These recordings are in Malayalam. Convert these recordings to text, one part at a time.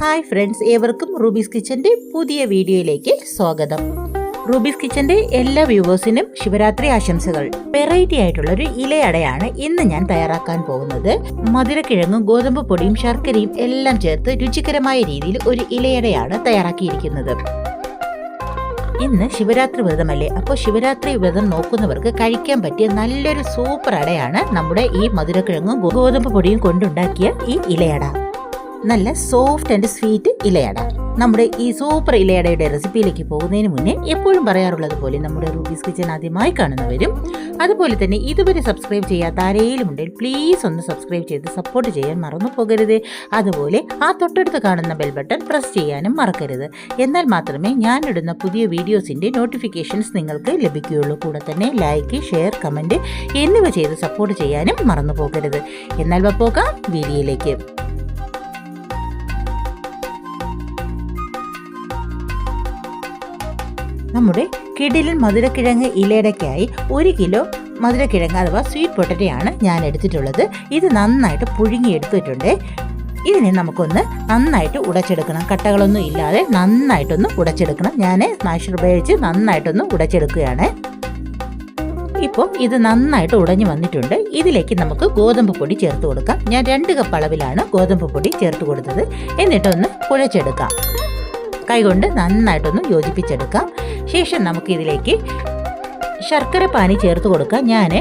ഹായ് ഫ്രണ്ട്സ് ഏവർക്കും റൂബീസ് കിച്ചന്റെ പുതിയ വീഡിയോയിലേക്ക് സ്വാഗതം. റൂബീസ് കിച്ചന്റെ എല്ലാ വ്യൂവേഴ്സിനും ശിവരാത്രി ആശംസകൾ. വെറൈറ്റി ആയിട്ടുള്ള ഒരു ഇലയടയാണ് ഇന്ന് ഞാൻ തയ്യാറാക്കാൻ പോകുന്നത്. മധുരക്കിഴങ്ങും ഗോതമ്പ് പൊടിയും ശർക്കരയും എല്ലാം ചേർത്ത് രുചികരമായ രീതിയിൽ ഒരു ഇലയടയാണ് തയ്യാറാക്കിയിരിക്കുന്നത്. ഇന്ന് ശിവരാത്രി വ്രതമല്ലേ? അപ്പോൾ ശിവരാത്രി വ്രതം നോക്കുന്നവർക്ക് കഴിക്കാൻ പറ്റിയ നല്ലൊരു സൂപ്പർ അടയാണ് നമ്മുടെ ഈ മധുരക്കിഴങ്ങും ഗോതമ്പ് പൊടിയും കൊണ്ടുണ്ടാക്കിയ ഈ ഇലയട. നല്ല സോഫ്റ്റ് ആൻഡ് സ്വീറ്റ് ഇലയട. നമ്മുടെ ഈ സൂപ്പർ ഇലയടയുടെ റെസിപ്പിയിലേക്ക് പോകുന്നതിന് മുന്നേ എപ്പോഴും പറയാറുള്ളത് പോലെ നമ്മുടെ റൂബീസ് കിച്ചൻ ആദ്യമായി കാണുന്നവരും അതുപോലെ തന്നെ ഇതുവരെ സബ്സ്ക്രൈബ് ചെയ്യാത്ത ആരെങ്കിലും ഉണ്ടെങ്കിൽ പ്ലീസ് ഒന്ന് സബ്സ്ക്രൈബ് ചെയ്ത് സപ്പോർട്ട് ചെയ്യാൻ മറന്നു പോകരുത്. അതുപോലെ ആ തൊട്ടടുത്ത് കാണുന്ന ബെൽ ബട്ടൺ പ്രസ് ചെയ്യാനും മറക്കരുത്. എന്നാൽ മാത്രമേ ഞാനിടുന്ന പുതിയ വീഡിയോസിന്റെ നോട്ടിഫിക്കേഷൻസ് നിങ്ങൾക്ക് ലഭിക്കുകയുള്ളൂ. കൂടെ തന്നെ ലൈക്ക് ഷെയർ കമന്റ് എന്നിവ ചെയ്ത് സപ്പോർട്ട് ചെയ്യാനും മറന്നു പോകരുത്. എന്നാൽ വപ്പോക്കാം പോകാം വീഡിയോയിലേക്ക്. നമ്മുടെ കിടിലൻ മധുരക്കിഴങ്ങ് ഇലയിടയ്ക്കായി ഒരു കിലോ മധുരക്കിഴങ്ങ് അഥവാ സ്വീറ്റ് പൊട്ടറ്റയാണ് ഞാൻ എടുത്തിട്ടുള്ളത്. ഇത് നന്നായിട്ട് പുഴുങ്ങി എടുത്തിട്ടുണ്ട് ഇതിനെ നമുക്കൊന്ന് നന്നായിട്ട് ഉടച്ചെടുക്കണം. കട്ടകളൊന്നും ഇല്ലാതെ നന്നായിട്ടൊന്ന് ഉടച്ചെടുക്കണം. ഞാൻ സ്മാഷർ ഉപയോഗിച്ച് നന്നായിട്ടൊന്ന് ഉടച്ചെടുക്കുകയാണ്. ഇപ്പോൾ ഇത് നന്നായിട്ട് ഉടഞ്ഞു വന്നിട്ടുണ്ട്. ഇതിലേക്ക് നമുക്ക് ഗോതമ്പ് പൊടി ചേർത്ത് കൊടുക്കാം. ഞാൻ രണ്ട് കപ്പ് അളവിലാണ് ഗോതമ്പ് പൊടി ചേർത്ത് കൊടുത്തത്. എന്നിട്ടൊന്ന് കുഴച്ചെടുക്കാം. കൈകൊണ്ട് നന്നായിട്ടൊന്ന് യോജിപ്പിച്ചെടുക്കാം. ശേഷം നമുക്ക് ഇതിലേക്ക് ശർക്കര പാനി ചേർത്ത് കൊടുക്കാം. ഞാൻ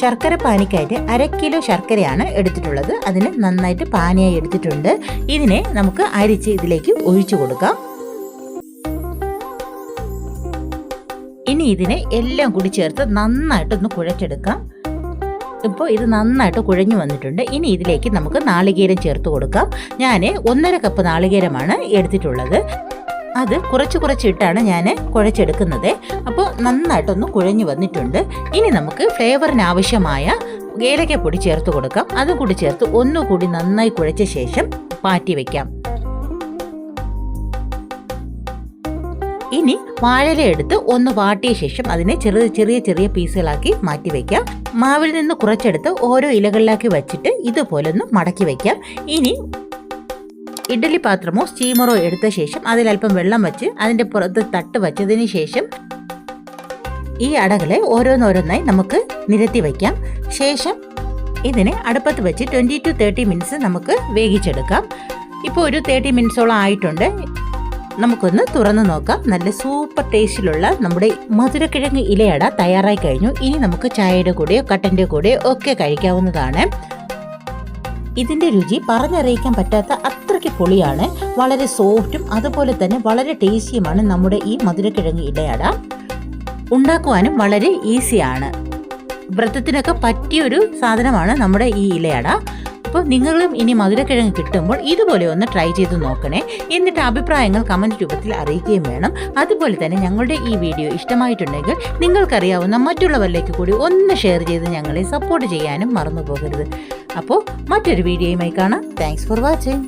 ശർക്കര പാനിക്കായിട്ട് അര കിലോ ശർക്കരയാണ് എടുത്തിട്ടുള്ളത്. അതിന് നന്നായിട്ട് പാനിയായി എടുത്തിട്ടുണ്ട്. ഇതിനെ നമുക്ക് അരിച്ച് ഇതിലേക്ക് ഒഴിച്ചു കൊടുക്കാം. ഇനി ഇതിനെ എല്ലാം കൂടി ചേർത്ത് നന്നായിട്ടൊന്ന് കുഴച്ചെടുക്കാം. ഇപ്പോൾ ഇത് നന്നായിട്ട് കുഴഞ്ഞു വന്നിട്ടുണ്ട്. ഇനി ഇതിലേക്ക് നമുക്ക് നാളികേരം ചേർത്ത് കൊടുക്കാം. ഞാൻ ഒന്നര കപ്പ് നാളികേരമാണ് എടുത്തിട്ടുള്ളത്. അത് കുറച്ച് കുറച്ചിട്ടാണ് ഞാൻ കുഴച്ചെടുക്കുന്നത്. അപ്പോൾ നന്നായിട്ടൊന്ന് കുഴഞ്ഞു വന്നിട്ടുണ്ട്. ഇനി നമുക്ക് ഫ്ലേവറിന് ആവശ്യമായ ഏലക്കപ്പൊടി ചേർത്ത് കൊടുക്കാം. അതും കൂടി ചേർത്ത് ഒന്നുകൂടി നന്നായി കുഴച്ച ശേഷം മാറ്റി വയ്ക്കാം ഇനി വാഴല എടുത്ത് ഒന്ന് വാട്ടിയ ശേഷം അതിനെ ചെറിയ ചെറിയ ചെറിയ പീസുകളാക്കി മാറ്റി വയ്ക്കാം മാവിൽ നിന്ന് കുറച്ചെടുത്ത് ഓരോ ഇലകളിലാക്കി വെച്ചിട്ട് ഇതുപോലെ ഒന്ന് മടക്കി വയ്ക്കാം ഇനി ഇഡ്ഡലി പാത്രമോ സ്റ്റീമറോ എടുത്ത ശേഷം അതിലല്പം വെള്ളം വെച്ച് അതിന്റെ പുറത്ത് തട്ട് വച്ചതിന് ശേഷം ഈ അടകളെ ഓരോന്നോരോന്നായി നമുക്ക് നിരത്തി വയ്ക്കാം. ശേഷം ഇതിനെ അടുപ്പത്ത് വെച്ച് ട്വന്റി ടു തേർട്ടി മിനിറ്റ്സ് നമുക്ക് വേവിച്ചെടുക്കാം. ഇപ്പോൾ ഒരു തേർട്ടി മിനിറ്റ്സോളം ആയിട്ടുണ്ട്. നമുക്കൊന്ന് തുറന്നു നോക്കാം. നല്ല സൂപ്പർ ടേസ്റ്റിലുള്ള നമ്മുടെ മധുരക്കിഴങ്ങ് ഇലയട തയ്യാറായി കഴിഞ്ഞു. ഇനി നമുക്ക് ചായയുടെ കൂടെയോ കട്ടന്റെ കൂടെയോ ഒക്കെ കഴിക്കാവുന്നതാണ്. ഇതിന്റെ രുചി പറഞ്ഞറിയിക്കാൻ പറ്റാത്ത പൊളിയാണ് വളരെ സോഫ്റ്റും അതുപോലെ തന്നെ വളരെ ടേസ്റ്റിയുമാണ് നമ്മുടെ ഈ മധുരക്കിഴങ്ങ് ഇടയട. ഉണ്ടാക്കുവാനും വളരെ ഈസിയാണ്. വ്രതത്തിനൊക്കെ പറ്റിയൊരു സാധനമാണ് നമ്മുടെ ഈ ഇലയട. അപ്പോൾ നിങ്ങളും ഇനി മധുരക്കിഴങ്ങ് കിട്ടുമ്പോൾ ഇതുപോലെ ഒന്ന് ട്രൈ ചെയ്ത് നോക്കണേ. എന്നിട്ട് അഭിപ്രായങ്ങൾ കമന്റ് രൂപത്തിൽ അറിയിക്കുകയും വേണം. അതുപോലെ തന്നെ ഞങ്ങളുടെ ഈ വീഡിയോ ഇഷ്ടമായിട്ടുണ്ടെങ്കിൽ നിങ്ങൾക്കറിയാവുന്ന മറ്റുള്ളവരിലേക്ക് കൂടി ഒന്ന് ഷെയർ ചെയ്ത് ഞങ്ങളെ സപ്പോർട്ട് ചെയ്യാനും മറന്നു പോകരുത്. അപ്പോൾ മറ്റൊരു വീഡിയോയുമായി കാണാം. Thanks for watching